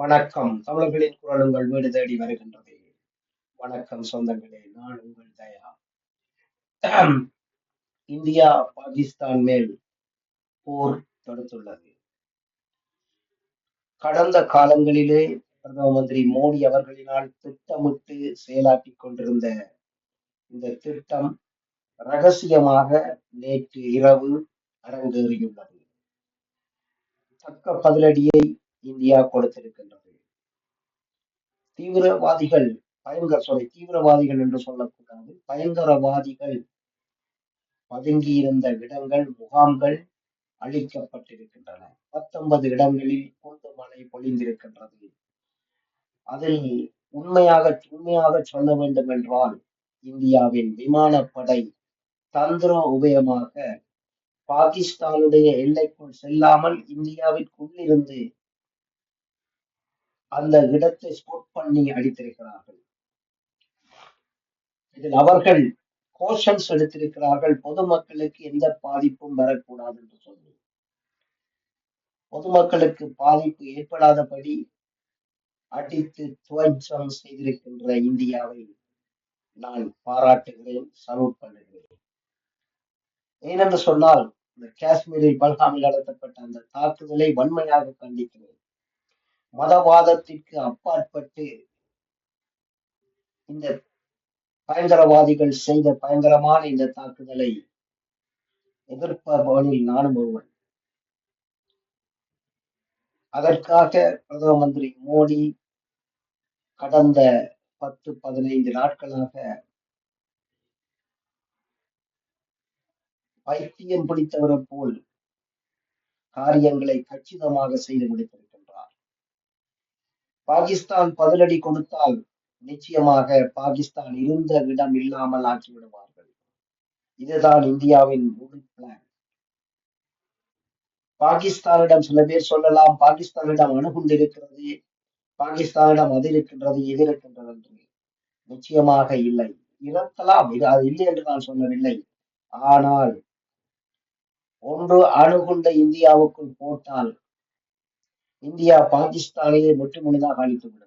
வணக்கம். தமிழர்களின் குரல் உங்கள் வீடு தேடி வருகின்றது. வணக்கம் சொந்தங்களே நான் உங்கள் தயா. இந்தியா பாகிஸ்தான் மேல் போர் தொடுத்துள்ளது. கடந்த காலங்களிலே பிரதம மந்திரி மோடி அவர்களினால் திட்டமிட்டு செயலாற்றிக் கொண்டிருந்த இந்த திட்டம் ரகசியமாக நேற்று இரவு அரங்கேறியுள்ளது. தக்க பதிலடியை இந்தியா கொடுத்திருக்கின்றது. தீவிரவாதிகள் பயங்கர சாரி தீவிரவாதிகள் என்று சொல்லக்கூடாது பயங்கரவாதிகள் பதுங்கியிருந்த இடங்கள் முகாம்கள் அழிக்கப்பட்டிருக்கின்றன. பத்தொன்பது இடங்களில் குண்டு மழை பொழிந்திருக்கின்றது. அதில் உண்மையாக உண்மையாக சொல்ல வேண்டும் என்றால் இந்தியாவின் விமானப்படை தந்திர உபயமாக பாகிஸ்தானுடைய எல்லைக்குள் செல்லாமல் இந்தியாவிற்குள்ளிருந்து அந்த இடத்தை ஸ்போர்ட் பண்ணி அடித்திருக்கிறார்கள். இதில் அவர்கள் கோஷன்ஸ் எடுத்திருக்கிறார்கள். பொதுமக்களுக்கு எந்த பாதிப்பும் வரக்கூடாது என்று சொல்லி பொதுமக்களுக்கு பாதிப்பு ஏற்படாதபடி அடித்து துவஞ்சம் செய்திருக்கின்ற இந்தியாவை நான் பாராட்டுகிறேன் சலூட் பண்ணுகிறேன். ஏனென்று சொன்னால் இந்த காஷ்மீரில் பல்காமில் நடத்தப்பட்ட அந்த தாக்குதலை வன்மையாக கண்டிக்கிறேன். மதவாதத்திற்கு அப்பாற்பட்டு இந்த பயங்கரவாதிகள் செய்த பயங்கரமான இந்த தாக்குதலை எதிர்ப்பவர்களில் நானும் ஒருவன். அதற்காக பிரதம மந்திரி மோடி கடந்த பத்து பதினைந்து நாட்களாக பைத்தியம் பிடித்தவரை போல் காரியங்களை கச்சிதமாக செய்து முடித்தது பாகிஸ்தான் பதிலடி கொடுத்தால் நிச்சயமாக பாகிஸ்தான் இருந்த இடம் இல்லாமல் ஆக்கிவிடுவார்கள். இதுதான் இந்தியாவின் முழு பிளான் பாகிஸ்தானிடம் சில பேர் சொல்லலாம் பாகிஸ்தானிடம் அணுகுண்டிருக்கிறது பாகிஸ்தானிடம் அது இருக்கின்றது இது இருக்கின்றது என்று. நிச்சயமாக இல்லை. இருக்கலாம் இது அது இல்லை என்று நான் சொல்லவில்லை. ஆனால் ஒன்று அணுகுண்ட இந்தியாவுக்குள் போட்டால் இந்தியா பாகிஸ்தானையே முற்றுமுழுதாக அழித்துவிடும்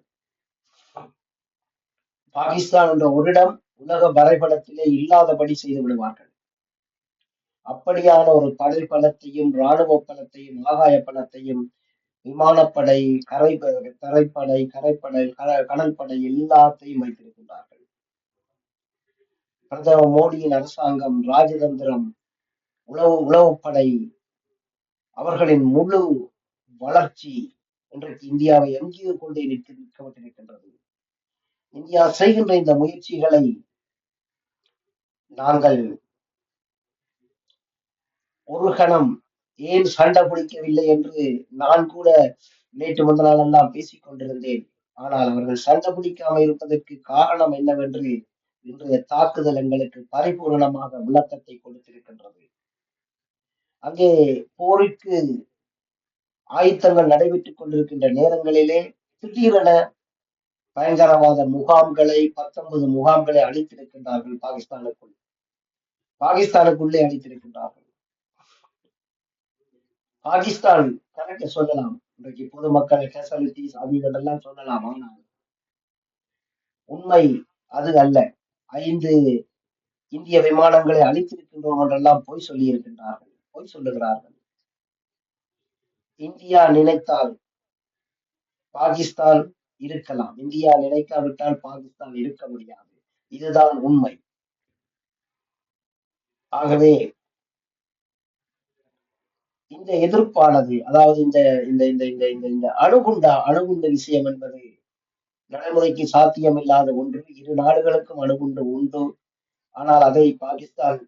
பாகிஸ்தான் என்ற ஒரிடம் உலக வரைபடத்திலே இல்லாதபடி செய்து விடுவார்கள். அப்படியான ஒரு கடை பலத்தையும் இராணுவ பலத்தையும் ஆகாய பலத்தையும் விமானப்படை கரை தரைப்படை கரைப்படை கடல் படை எல்லாத்தையும் வைத்திருக்கின்றார்கள். பிரதமர் மோடியின் அரசாங்கம் ராஜதந்திரம் உளவு உளவுப்படை அவர்களின் முழு வளர்ச்சி இன்றைக்கு இந்தியாவை எங்கேயோ கொண்டே நிற்க நிற்கப்பட்டிருக்கின்றது. இந்தியா செய்கின்ற இந்த முயற்சிகளை நாங்கள் ஒரு கணம் ஏன் சண்டை பிடிக்கவில்லை என்று நான் கூட நேற்று முந்த நாளெல்லாம் பேசிக் கொண்டிருந்தேன். ஆனால் அவர்கள் சண்டை பிடிக்காமல் இருப்பதற்கு காரணம் என்னவென்று இன்றைய தாக்குதல் எங்களுக்கு பரிபூரணமாக விளக்கத்தை கொடுத்திருக்கின்றது. அங்கே போருக்கு ஆயுத்தங்கள் நடைபெற்றுக் கொண்டிருக்கின்ற நேரங்களிலே திடீரென பயங்கரவாத முகாம்களை பத்தொன்பது முகாம்களை அளித்திருக்கின்றார்கள் பாகிஸ்தானுக்குள். பாகிஸ்தானுக்குள்ளே அளித்திருக்கின்றார்கள் பாகிஸ்தான் கரெக்ட் சொல்லலாம். இன்றைக்கு பொதுமக்கள் கேசலிட்டிஸ் அது இதெல்லாம் சொல்லலாம் ஆனால் உண்மை அது அல்ல. ஐந்து இந்திய விமானங்களை அழித்திருக்கின்றோம் என்றெல்லாம் பொய் சொல்லி இருக்கின்றார்கள் பொய் சொல்லுகிறார்கள். இந்தியா நினைத்தால் பாகிஸ்தான் இருக்கலாம். இந்தியா நினைக்காவிட்டால் பாகிஸ்தான் இருக்க முடியாது. இதுதான் உண்மை. ஆகவே இந்த எதிர்ப்பானது அதாவது இந்த இந்த இந்த இந்த இந்த இந்த அணுகுண்டா அணுகுண்ட விஷயம் என்பது நடைமுறைக்கு சாத்தியமில்லாத ஒன்று. இரு நாடுகளுக்கும் அணுகுண்டு உண்டு. ஆனால் அதை பாகிஸ்தான்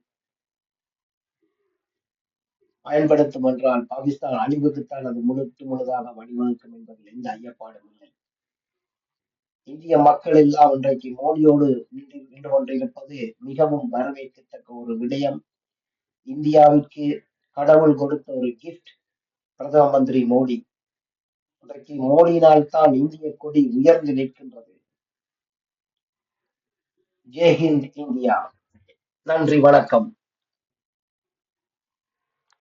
பயன்படுத்தும் என்றால் பாகிஸ்தான் அழிவுக்குத்தான் அது முழுத்து முழுதாக வழிவகுக்கும் என்பதில் எந்த ஐயப்பாடும் இல்லை. இந்திய மக்கள் எல்லாம் இன்றைக்கு மோடியோடு நின்று நின்று கொண்டிருப்பது மிகவும் வரவேற்கத்தக்க ஒரு விடயம். இந்தியாவிற்கு கடவுள் கொடுத்த ஒரு கிஃப்ட் பிரதம மந்திரி மோடி. இன்றைக்கு மோடியினால் தான் இந்திய கொடி உயர்ந்து நிற்கின்றது. ஜெய்ஹிந்த் இந்தியா. நன்றி வணக்கம்.